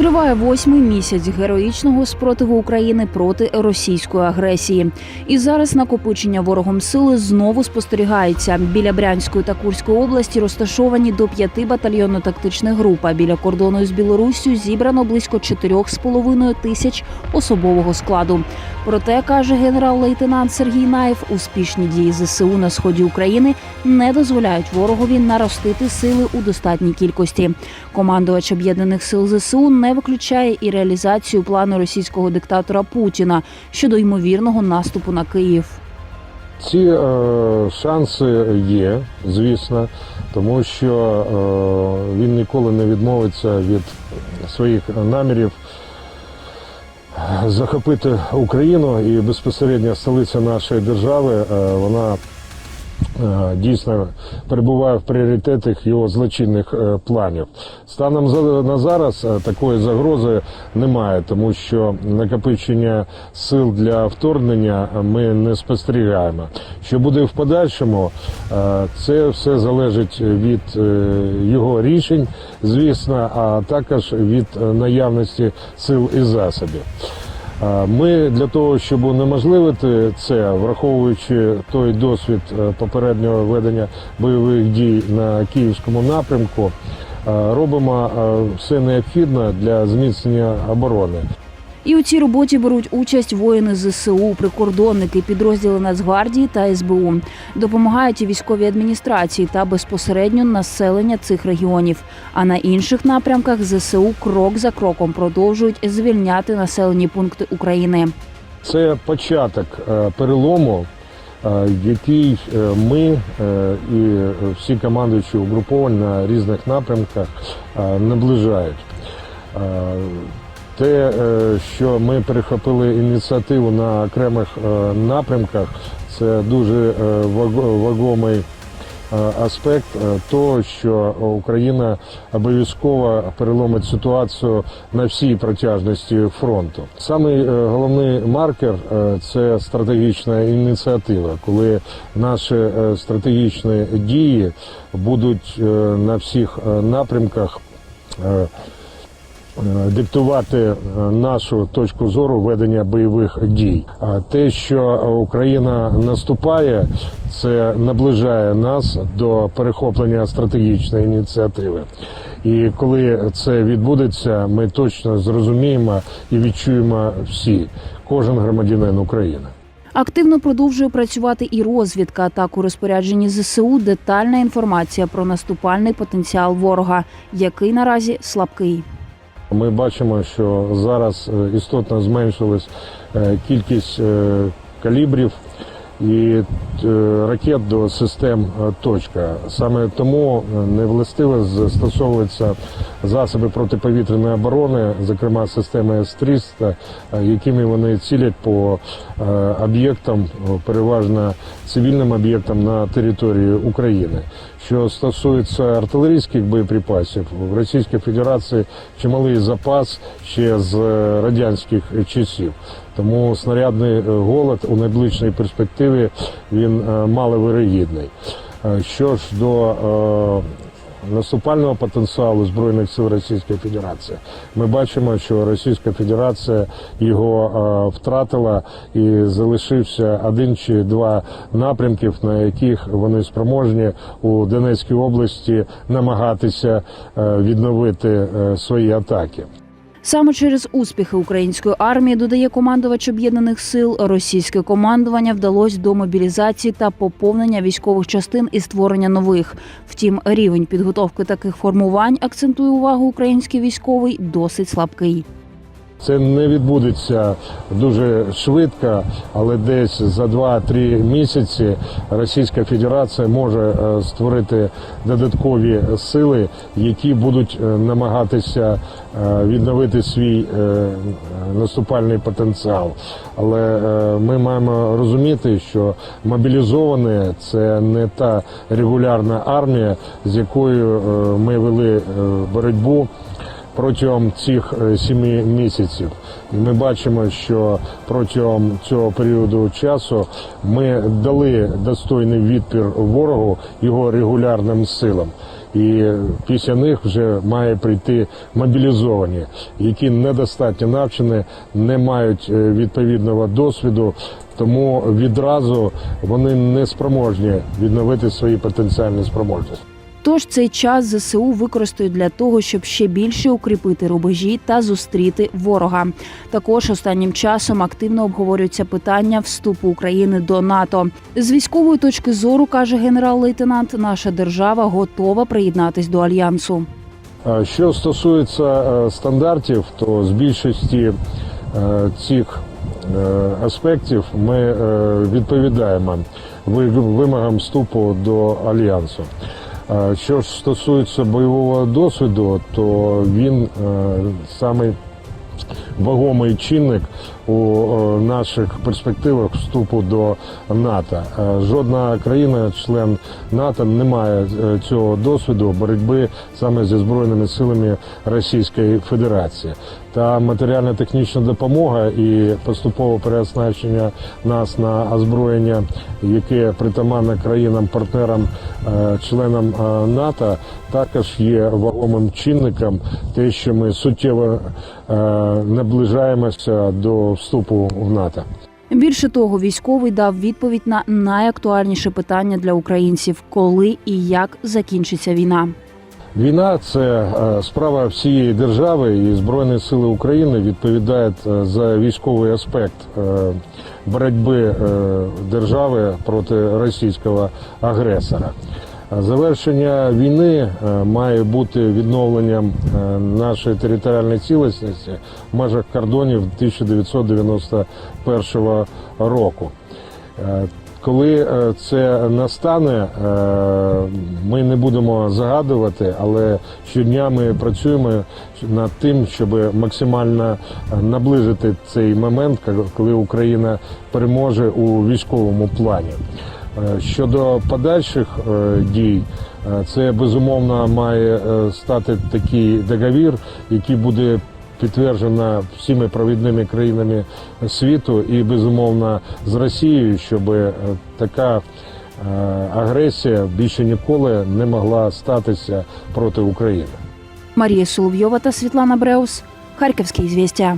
Триває восьмий місяць героїчного спротиву України проти російської агресії. І зараз накопичення ворогом сили знову спостерігається. Біля Брянської та Курської області розташовані до п'яти батальйонно-тактичних груп. А біля кордону з Білоруссю зібрано близько 4,5 тисяч особового складу. Проте каже генерал-лейтенант Сергій Наєв, успішні дії ЗСУ на сході України не дозволяють ворогові наростити сили у достатній кількості. Командувач об'єднаних сил ЗСУ не виключає і реалізацію плану російського диктатора Путіна щодо ймовірного наступу на Київ. Ці е, шанси є, звісно, тому що е, він ніколи не відмовиться від своїх намірів захопити Україну і безпосередньо столиця нашої держави, е, вона дійсно перебуває в пріоритетах його злочинних е, планів. Станом на зараз е, такої загрози немає, тому що накопичення сил для вторгнення ми не спостерігаємо. Що буде в подальшому, е, це все залежить від е, його рішень, звісно, а також від е, наявності сил і засобів. Ми для того, щоб унеможливити це, враховуючи той досвід е, попереднього ведення бойових дій на київському напрямку, робимо е, все необхідне для зміцнення оборони. І у цій роботі беруть участь воїни ЗСУ, прикордонники, підрозділи Нацгвардії та СБУ. Допомагають і військові адміністрації та безпосередньо населення цих регіонів. А на інших напрямках ЗСУ крок за кроком продовжують звільняти населені пункти України. Це початок е, перелому, е, який е, ми і всі командуючі угруповань на різних напрямках наближають. Те, е, що ми перехопили ініціативу на окремих е, напрямках, це дуже е, вагомий аспект того, що Україна обов'язково переломить ситуацію на всій протяжності фронту. Самий головний маркер це стратегічна ініціатива, коли наші стратегічні дії будуть на всіх напрямках. Е, Диктувати е, нашу точку зору ведення бойових дій. А те, що Україна наступає, це наближає нас до перехоплення стратегічної ініціативи. І коли це відбудеться, ми точно зрозуміємо і відчуємо всі, кожен громадянин України. Активно продовжує працювати і розвідка. Так у розпорядженні ЗСУ детальна інформація про наступальний потенціал ворога, який наразі слабкий. Ми бачимо, що зараз е, істотно зменшилась е, кількість е, калібрів і ракет до систем точка. Саме тому не властиво застосовуються засоби протиповітряної оборони, зокрема системи С-300, е, якими вони цілять по е, об'єктам, е, переважно цивільним об'єктам на території України. Що стосується артилерійських боєприпасів, в Російській Федерації чималий запас ще з радянських часів. Тому снарядний голод у найближчій перспективі він маловирогідний. Що ж до наступального потенціалу збройних сил Російської Федерації, ми бачимо, що Російська Федерація його е, втратила і залишився один чи два напрямків, на яких вони спроможні у Донецькій області намагатися е, відновити е, свої атаки. Саме через успіхи української армії додає командувач об'єднаних сил. Російське командування вдалося до мобілізації та поповнення військових частин і створення нових. Втім, рівень підготовки таких формувань акцентує увагу український військовий досить слабкий. Це не відбудеться дуже швидко, але десь за 2-3 місяці Російська Федерація може е, створити додаткові сили, які будуть е, намагатися е, відновити свій наступальний потенціал. Але ми маємо розуміти, що мобілізовані це не та регулярна армія, з якою ми вели боротьбу протягом цих е, сіми місяців. І ми бачимо, що протягом цього періоду часу ми дали достойний відпір ворогу його регулярним силам. і після них вже має прийти мобілізовані, які недостатньо навчені, не мають е, відповідного досвіду. Тому відразу вони не спроможні відновити свої потенціальні спроможності. Тож цей час ЗСУ використають для того, щоб ще більше укріпити рубежі та зустріти ворога. Також останнім часом активно обговорюються питання вступу України до НАТО. З військової точки зору каже генерал-лейтенант, наша держава готова приєднатись до альянсу. Що стосується е, стандартів, то з більшості е, цих е, аспектів ми відповідаємо ви- вимогам вступу до альянсу. Що ж стосується бойового досвіду, то він е, самий вагомий чинник у е, наших перспективах вступу до НАТО. Е, Жодна країна, член НАТО, не має е, цього досвіду боротьби саме зі збройними силами Російської Федерації. Та матеріально-технічна допомога і поступове переоснащення нас на озброєння, яке притаманне країнам-партнерам, членам НАТО, також є вагомим чинником, те, що ми суттєво наближаємося до вступу в НАТО. Більше того, військовий дав відповідь на найактуальніше питання для українців: коли і як закінчиться війна. Війна це е, справа всієї держави, і Збройні Сили України відповідають е, за військовий аспект е, боротьби держави проти російського агресора. Завершення війни е, має бути відновленням е, нашої територіальної цілісності в межах кордонів 1991 року. Е, Коли це настане, ми не будемо загадувати, але щодня ми працюємо над тим, щоб максимально наближити цей момент, коли Україна переможе у військовому плані. Е, Щодо подальших е, дій, е, це безумовно має стати такий договір, який буде підтверджена всіми провідними країнами світу і безумовно з Росією, щоб така агресія більше ніколи не могла статися проти України. Марія Соловйова та Світлана Бреус. Харківські звістя.